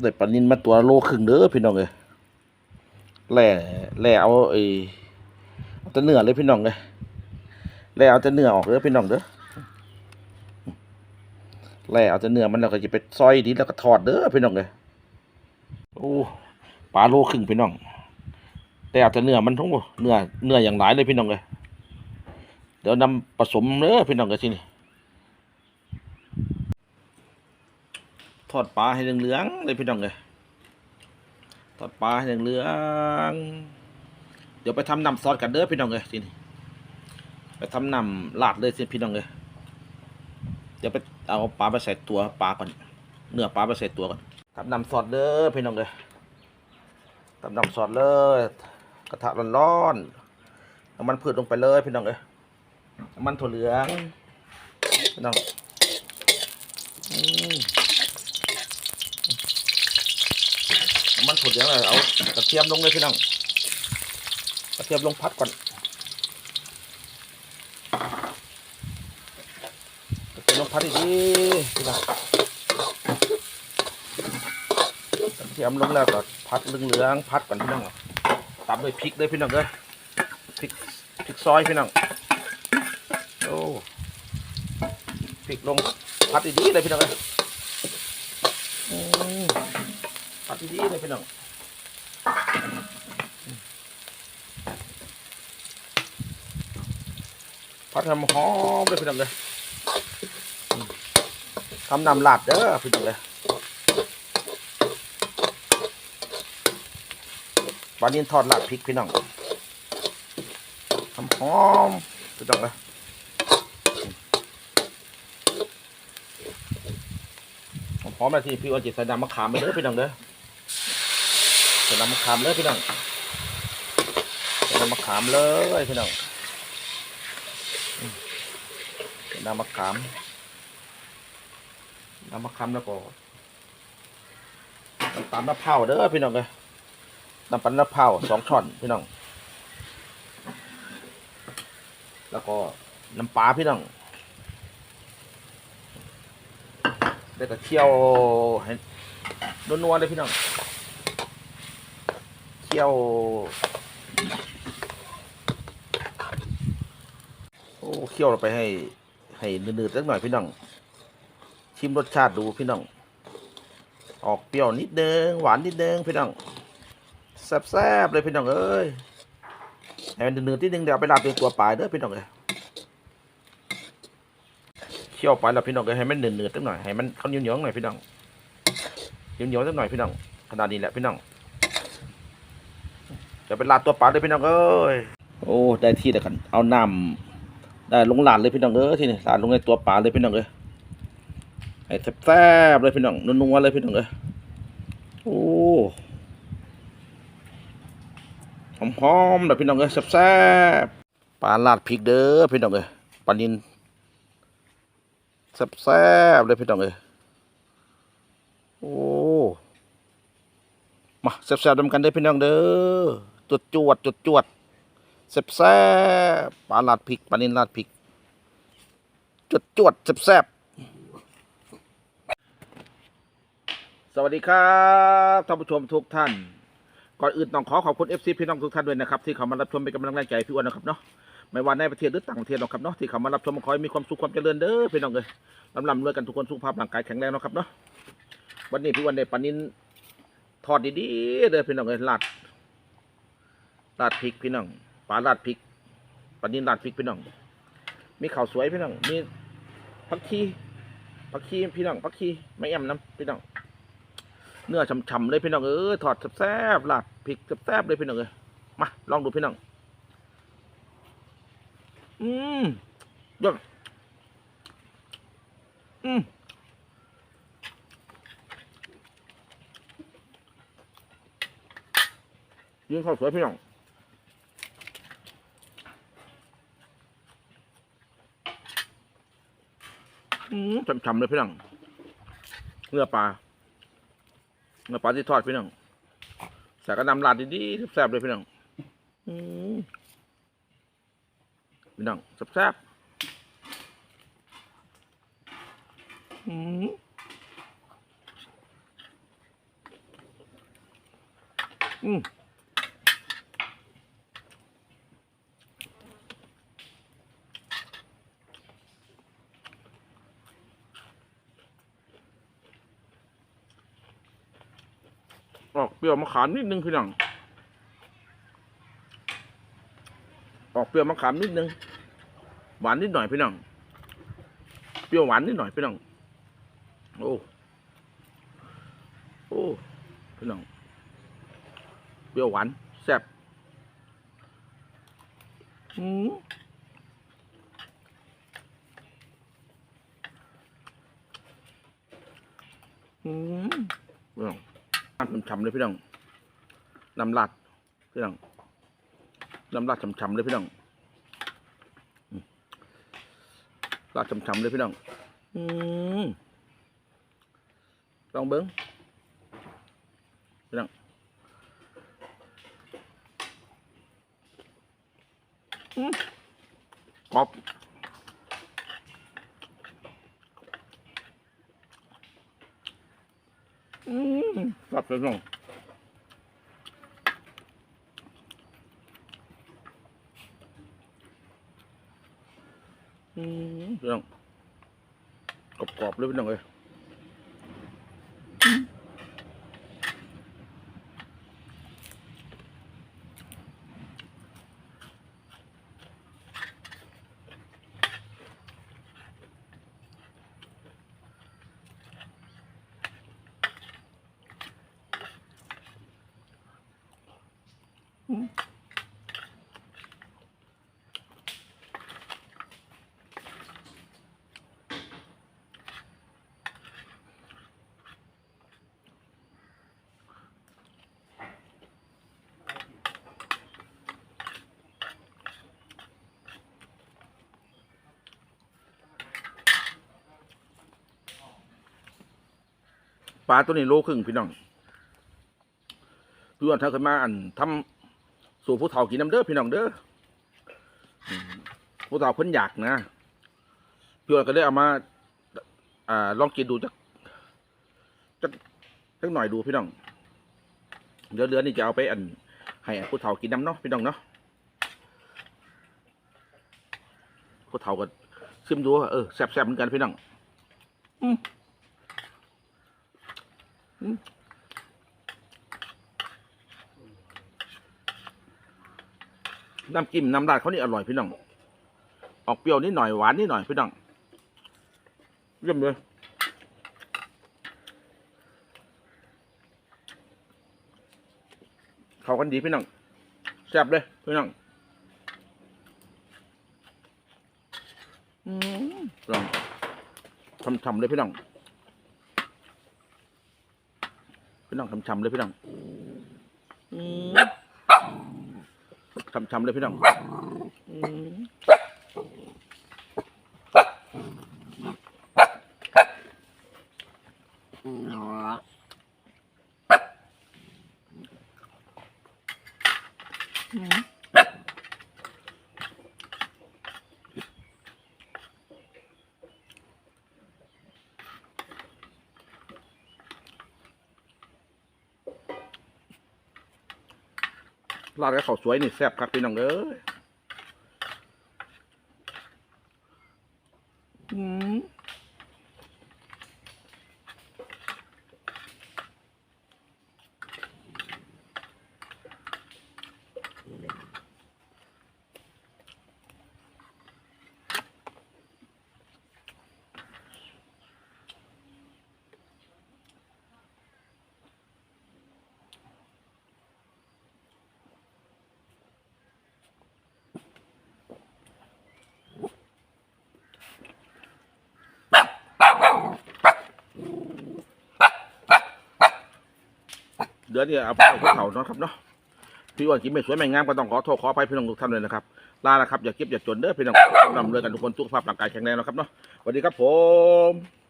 ได้ปลานินมาตัวโลครึ่งเด้อพี่น้องเอ้ยแล่แล่เอาไอ้เอาแต่เนื้อเลยพี่น้องเอ้ยแล่เอาแต่เนื้อออกเด้อพี่น้องเด้อแล่เอาแต่เนื้อมันแล้วก็จะไปซอยดีแล้วก็ทอดเด้อพี่น้องเอ้ยโอ้ปลาโลครึ่งพี่น้อง แต่เอาแต่เนื้อมันทั้งหมดเนื้อเนื้ออย่างหลายเลยพี่น้องเอ้ยเดี๋ยวนำผสมเด้อพี่น้องเอ้ยที่นี่ ทอดปลาให้เหลืองๆเลยพี่น้องเลยทอดปลาให้เหลืองๆเดี๋ยวไปทำน้ำซอสกันเด้อพี่น้องเลยทีนี้ไปทำน้ำลาดเลยสิพี่น้องเลยเดี๋ยวไปเอาปลาไปใส่ตัวปลาก่อนเนื้อปลาไปใส่ตัวก่อนทำน้ำซอสเด้อพี่น้องเลยทำน้ำซอสเลยกระทะร้อนๆน้ำมันพืชลงไปเลยพี่น้องเลยน้ำมันถั่วเหลืองพี่น้องอื มันผุดอย่างไรเอากระเทียมลงเลยพี่น้องกระเทียมลงพัดก่อนกระเทียมลงพัดอีกทีพี่น้องกระเทียมลงแล้วก็พัดเหลืองๆพัดก่อนพี่น้องตามด้วยพริกเลยพี่น้องเลยพริกพริกซอยพี่น้องโอ้พริกลงพัดอีกทีเลยพี่น้องเลยอืม ผัดดีๆเลยพี่น้องผัดทำหอมเลยพี่น้องเลยทำน้ำลาดเด้อพี่น้องเลยปลานินทอดลาดพริกพี่น้องทำหอมพี่น้องเลยหอมๆเลยที่พี่ว่าจิตใส่น้ำมะขามไปเด้อพี่น้องเด้อ ใส่น้ำมะขามเลยพี่น้องใส่น้ำมะขามเลยพี่น้องใส่น้ำมะขามน้ำมะขามแล้วก็น้ำตาลมะพร้าวเด้อพี่น้องเลยน้ำตาลมะพร้าวสองช้อนพี่น้อง แล้วก็น้ำปลาพี่น้องแล้วก็เคี่ยวให้นัวๆเลยพี่น้อง คี่ยว โอ้เคี่ยวเราไปให้ ให้เนืดๆสักหน่อยพี่น้อง ชิมรสชาติดูพี่น้อง ออกเปรี้ยวนิดนึงหวานนิดนึงพี่น้องแซ่บๆเลยพี่น้องเอ้ยให้มันเนืดๆนิดนึงเดี๋ยวเอาไปราดเป็นตัวปลายเด้อพี่น้องเอ้ยเคี่ยวไปแล้วพี่น้องเอ้ยให้มันเนืดๆสักหน่อยให้มันเขาเหนียวๆหน่อยพี่น้องเหนียวๆสักหน่อยพี่น้องขนาดนี้แหละพี่น้อง จะเป็นลาดตัวปลาเลยพี่น้องเอ้ยโอ้ได้ที่แล้วกันเอาน้ำได้ลงลาดเลยพี่น้องเอ้ยที่นี่ลาดลงในตัวปลาเลยพี่น้องเอ้ยให้แซ่บๆเลยพี่น้องนัวๆเลยพี่น้องเอ้ยโอ้หอมๆเลยพี่น้องเอ้ยแซ่บๆปลาลาดพริกเด้อพี่น้องเอ้ยปลานินแซ่บๆเลยพี่น้องเอ้ยโอ้มาแซ่บๆดำกันได้อพี่น้องเด้อ วดจวดจวดจวดแซ่บแซ่บปลาลาดพริกปลานินลาดพริกจวดจวดแซ่บแซ่บสวัสดีครับท่านผู้ชมทุกท่าน ก่อนอื่นต้องขอขอบคุณ FC พี่น้องทุกท่านด้วยนะครับ ที่เขามารับชมเป็นกำลังใจให้พี่อ้วนนะครับเนาะไม่ว่าในประเทศหรือต่างประเทศนะครับเนาะที่เขามารับชมขอให้มีความสุขความเจริญเด้อพี่น้องเลยลำลำรวยกันทุกคนสุขภาพร่างกายแข็งแรงนะครับเนาะวันนี้พี่อ้วนได้ปลานินทอดดีๆเลยพี่น้องเอ้ยลาด ลาดพริกพี่น้องปลาลาดพริกปลานินลาดพริกพี่น้อง มีข้าวสวยพี่น้อง มีผักชีผักชีพี่น้องผักชีไม่แอมน้ำพี่น้อง เนื้อฉ่ำๆเลยพี่น้องเออทอดแซ่บๆลาดพริกแซ่บๆเลยพี่น้องเอ้ยมาลองดูพี่น้อง อืมยอดอืมยิ่งข้าวสวยพี่น้อง ฉ่ำๆเลยพี่น้องเนื้อปลาเนื้อปลาที่ทอดพี่น้องใส่กระนำลาดดีๆแซ่บๆเลยพี่น้องอืมพี่น้องแซ่บๆอืมอืม ออกเปรี้ยวมะขามนิดนึงพี่น้องออกเปรี้ยวมะขามนิดนึง หวานนิดหน่อยพี่น้องเปรี้ยวหวานนิดหน่อยพี่น้องโอ้โอ้พี่น้องเปรี้ยวหวานแซ่บอืมอืมพี่น้อง น้ำฉ่ำๆเลยพี่น้องน้ำลาดพี่น้องน้ำลาดฉ่ำๆเลยพี่น้องลาดฉ่ำๆเลยพี่น้องอืมลองเบิ้งพี่น้องกรอบอื มกรอบเลยน้องอืมพี่น้องกรอบๆเลยพี่น้องเลย ปลาตัวนี้โลครึ่งพี่น้องพี่ว่าถ้าขึ้นมาอันทำ สู่ผู้เฒ่ากินน้ำเด้อพี่น้องเด้อผู้เฒ่าเพิ่นอยากนะพี่ว่าก็ได้เอามาอ่าลองกินดูจักจักจักหน่อยดูพี่น้องเดี๋ยวเดือนนี้จะเอาไปอัน ให้ผู้เฒ่ากินน้ำเนาะพี่น้องเนาะผู้เฒ่าก็ซิมดูว่าเออแซ่บๆเหมือนกันพี่น้องอืมอืม น้ำจิ้มน้ำราดเขานี่อร่อยพี่น้อง ออกเปรี้ยวนิดหน่อยหวานนิดหน่อยพี่น้องเยี่ยมเลยเข้ากันดีพี่น้องแซ่บเลยพี่น้องลองทำๆเลยพี่น้องพี่น้องทำๆเลยพี่น้อง อืมทำๆเลยพี่น้องอืม ราดกับข้าวสวยนี่แซ่บครับพี่น้องเอ้ยอืม เดือนนี้เอาไปเอาภูเขาเนาะครับเนาะพี่อ้วนกินไม่สวยไม่งามก็ต้องขอโทษขออภัยพี่น้องทุกท่านเลยนะครับลาแล้วครับอย่าเก็บอย่าจนเด้อพี่น้องนำเลยกันทุกคนสุขภาพร่างกายแข็งแรงนะครับเนาะสวัสดีครับผม